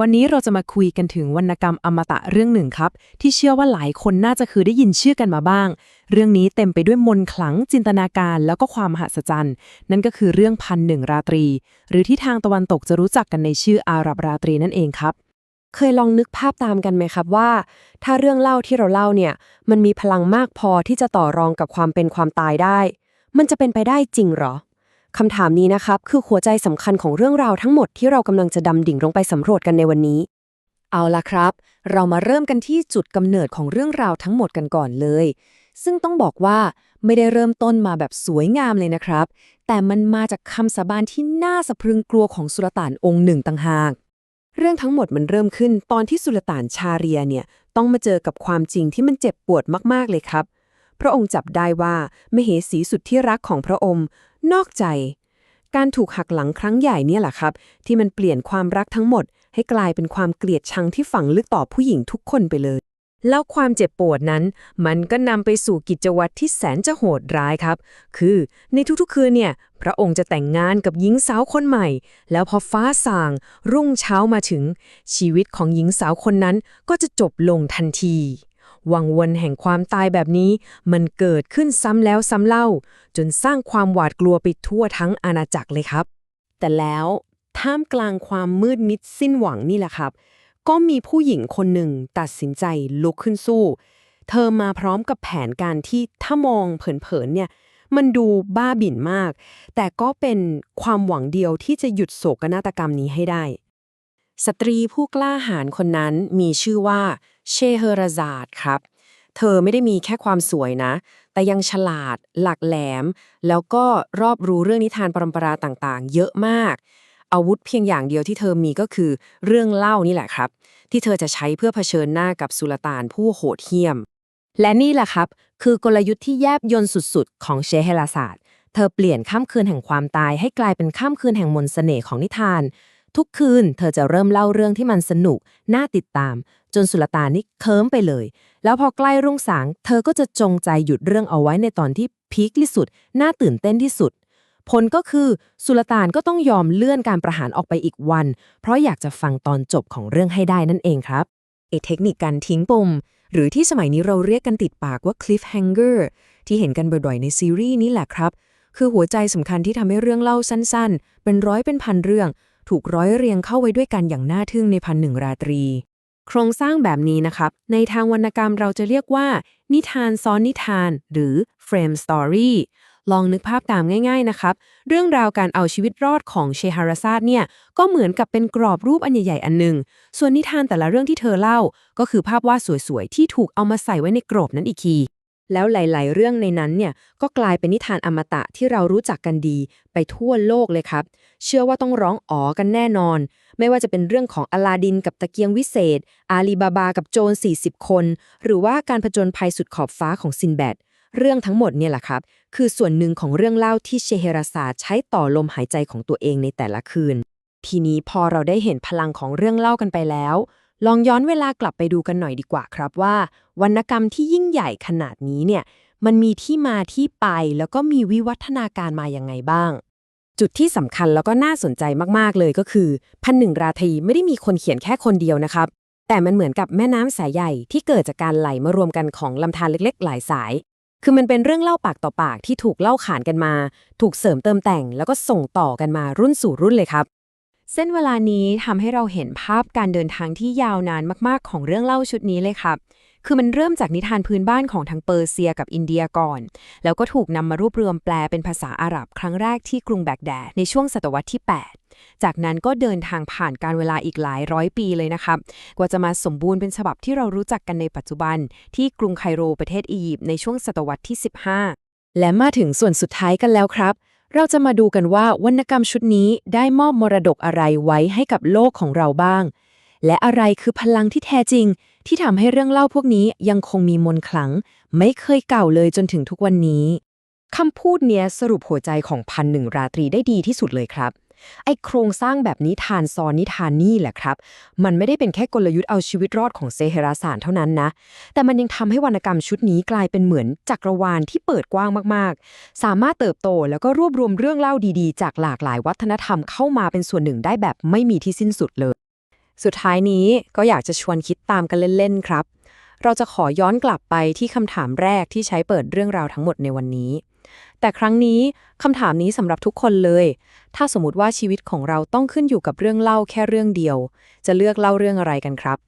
วันนี้เราจะมาคุยกันถึงวรรณกรรมอมตะเรื่องหนึ่งครับ ที่เชื่อว่าหลายคนน่าจะเคยได้ยินชื่อกันมาบ้าง เรื่องนี้เต็มไปด้วยมนต์ขลังจินตนาการแล้วก็ความมหัศจรรย์ นั่นก็คือเรื่องพันหนึ่งราตรี หรือที่ทางตะวันตกจะรู้จักกันในชื่ออาหรับราตรีนั่นเองครับ เคยลองนึกภาพตามกันไหมครับว่า ถ้าเรื่องเล่าที่เราเล่าเนี่ยมันมีพลังมากพอที่จะต่อรองกับความเป็นความตายได้ มันจะเป็นไปได้จริงหรอ คำถามนี้นะครับ คือหัวใจสำคัญของเรื่องราวทั้งหมดที่เรากำลังจะดำดิ่งลงไปสำรวจกันในวันนี้ เอาล่ะครับ เรามาเริ่มกันที่จุดกำเนิดของเรื่องราวทั้งหมดกันก่อนเลย ซึ่งต้องบอกว่าไม่ได้เริ่มต้นมาแบบสวยงามเลยนะครับ แต่มันมาจากคำสาบานที่น่าสะพรึงกลัวของสุลต่านองค์หนึ่งต่างหาก เรื่องทั้งหมดมันเริ่มขึ้น ตอนที่สุลต่านชาเรียเนี่ยต้องมาเจอกับความจริงที่มันเจ็บปวดมากๆเลยครับพระองค์จับได้ว่า มเหสีสุดที่รักของพระองค์ นอกใจ การถูกหักหลังครั้งใหญ่เนี่ยแหละครับ ที่มันเปลี่ยนความรักทั้งหมด ให้กลายเป็นความเกลียดชังที่ฝังลึกต่อผู้หญิงทุกคนไปเลย แล้วความเจ็บปวดนั้น มันก็นำไปสู่กิจวัตรที่แสนจะโหดร้ายครับ คือในทุกๆคืนเนี่ยพระองค์จะแต่งงานกับหญิงสาวคนใหม่ แล้วพอฟ้าสาง รุ่งเช้ามาถึง ชีวิตของหญิงสาวคนนั้นก็จะจบลงทันที วังวนแห่งความตายแบบนี้ มันเกิดขึ้นซ้ำแล้วซ้ำเล่า จนสร้างความหวาดกลัวไปทั่วทั้งอาณาจักรเลยครับ แต่แล้วท่ามกลางความมืดมิดสิ้นหวังนี่แหละครับ ก็มีผู้หญิงคนหนึ่งตัดสินใจลุกขึ้นสู้ เธอมาพร้อมกับแผนการที่ถ้ามองเผินๆเนี่ยมันดูบ้าบิ่นมาก แต่ก็เป็นความหวังเดียวที่จะหยุดโศกนาฏกรรมนี้ให้ได้ สตรีผู้กล้าหาญคนนั้นมีชื่อว่า เชเฮราซาดครับ เธอไม่ได้มีแค่ความสวยนะ แต่ยังฉลาด หลักแหลม แล้วก็รอบรู้เรื่องนิทานปรำปราต่างๆ เยอะมาก อาวุธเพียงอย่างเดียวที่เธอมีก็คือเรื่องเล่านี่แหละครับ ที่เธอจะใช้เพื่อเผชิญหน้ากับสุลต่านผู้โหดเหี้ยม และนี่แหละครับ คือกลยุทธ์ที่แยบยนต์สุดๆ ของเชเฮลาศาส์เธอเปลี่ยนข้ามคืนแห่งความตายให้กลายเป็นข้ามคืนแห่งมนต์เสน่ห์ของนิทาน ทุกคืน เธอจะเริ่มเล่าเรื่องที่มันสนุก น่าติดตาม จนสุลต่านนี่เคิมไปเลย แล้วพอใกล้รุ่งสาง เธอก็จะจงใจหยุดเรื่องเอาไว้ในตอนที่พีคที่สุด น่าตื่นเต้นที่สุด ผลก็คือสุลต่านก็ต้องยอมเลื่อนการประหารออกไปอีกวัน เพราะอยากจะฟังตอนจบของเรื่องให้ได้นั่นเองครับเอเทคนิคการทิ้งปม หรือที่สมัยนี้เราเรียกกันติดปากว่า cliffhanger ที่เห็นกันบ่อยๆในซีรีส์นี้แหละครับ คือหัวใจสำคัญที่ทำให้เรื่องเล่าสั้นๆ เป็นร้อยเป็นพันเรื่อง ถูกร้อยเรียงเข้าไว้ด้วยกันอย่างน่าทึ่งในพันหนึ่งราตรี โครงสร้างแบบนี้นะครับ ในทางวรรณกรรมเราจะเรียกว่า นิทานซ้อนนิทาน หรือ frame story ลองนึกภาพตามง่าย ๆ นะครับ เรื่องราวการเอาชีวิตรอดของเชฮาราซาดเนี่ย ก็เหมือนกับเป็นกรอบรูปอันใหญ่ ๆ อันหนึ่ง ส่วนนิทานแต่ละเรื่องที่เธอเล่า ก็คือภาพวาดสวยๆ ที่ถูกเอามาใส่ไว้ในกรอบนั้นอีกที แล้วหลาย ๆ เรื่องในนั้นเนี่ยก็กลายเป็นนิทานอมตะที่เรารู้จักกันดีไปทั่วโลกเลยครับ เชื่อว่าต้องร้องอ๋อกันแน่นอน ไม่ว่าจะเป็นเรื่องของอลาดินกับตะเกียงวิเศษ อาลีบาบากับโจร 40 คน หรือว่าการผจญภัยสุดขอบฟ้าของซินแบดเรื่องทั้งหมดเนี่ยแหละครับ คือส่วนหนึ่งของเรื่องเล่าที่เชเฮราซาใช้ต่อลมหายใจของตัวเองในแต่ละคืน ทีนี้พอเราได้เห็นพลังของเรื่องเล่ากันไปแล้ว ลองย้อนเวลากลับไปดูกันหน่อยดีกว่าครับว่า วรรณกรรมที่ยิ่งใหญ่ขนาดนี้เนี่ยมันมีที่มาที่ไปแล้วก็มีวิวัฒนาการมาอย่างไงบ้าง จุดที่สำคัญแล้วก็น่าสนใจมากๆเลยก็คือพันหนึ่งราตรีไม่ได้มีคนเขียนแค่คนเดียวนะครับ แต่มันเหมือนกับแม่น้ำสายใหญ่ที่เกิดจากการไหลมารวมกันของลำธารเล็กๆ หลายสาย คือมันเป็นเรื่องเล่าปากต่อปากที่ถูกเล่าขานกันมา ถูกเสริมเติมแต่ง แล้วก็ส่งต่อกันมารุ่นสู่รุ่นเลยครับ เส้นเวลานี้ทำให้เราเห็นภาพการเดินทางที่ยาวนานมาก ๆ ของเรื่องเล่าชุดนี้เลยครับ คือมันเริ่มจากนิทานพื้นบ้านของทางเปอร์เซียกับอินเดียก่อน แล้วก็ถูกนำมารวบรวมแปลเป็นภาษาอาหรับครั้งแรกที่กรุงแบกแดดในช่วงศตวรรษที่ 8 จากนั้นก็เดินทางผ่านการเวลาอีกหลายร้อยปีเลยนะครับ กว่าจะมาสมบูรณ์เป็นฉบับที่เรารู้จักกันในปัจจุบัน ที่กรุงไคโรประเทศอียิปต์ในช่วงศตวรรษที่ 15 และมาถึงส่วนสุดท้ายกันแล้วครับ เราจะมาดูกันว่าวรรณกรรมชุดนี้ได้มอบมรดกอะไรไว้ให้กับโลกของเราบ้าง และอะไรคือพลังที่แท้จริง ที่ทำให้เรื่องเล่าพวกนี้ยังคงมีมนต์ขลัง ไม่เคยเก่าเลยจนถึงทุกวันนี้คำพูดเนี้ยสรุปหัวใจของพันหนึ่งราตรีได้ดีที่สุดเลยครับ ไอ้โครงสร้างแบบนิทานซอนนิทานนี่แหละครับ มันไม่ได้เป็นแค่กลยุทธ์เอาชีวิตรอดของเซเฮราสานเท่านั้นนะ แต่มันยังทำให้วรรณกรรมชุดนี้กลายเป็นเหมือนจักรวาลที่เปิดกว้างมากๆ สามารถเติบโตแล้วก็รวบรวมเรื่องเล่าดีๆ จากหลากหลายวัฒนธรรมเข้ามาเป็นส่วนหนึ่งได้แบบไม่มีที่สิ้นสุดเลย สุดท้ายนี้ก็อยากจะชวนคิดตามกันเล่นๆครับ เราจะขอย้อนกลับไปที่คำถามแรกที่ใช้เปิดเรื่องราวทั้งหมดในวันนี้ แต่ครั้งนี้คำถามนี้สำหรับทุกคนเลย ถ้าสมมติว่าชีวิตของเราต้องขึ้นอยู่กับเรื่องเล่าแค่เรื่องเดียว จะเลือกเล่าเรื่องอะไรกันครับ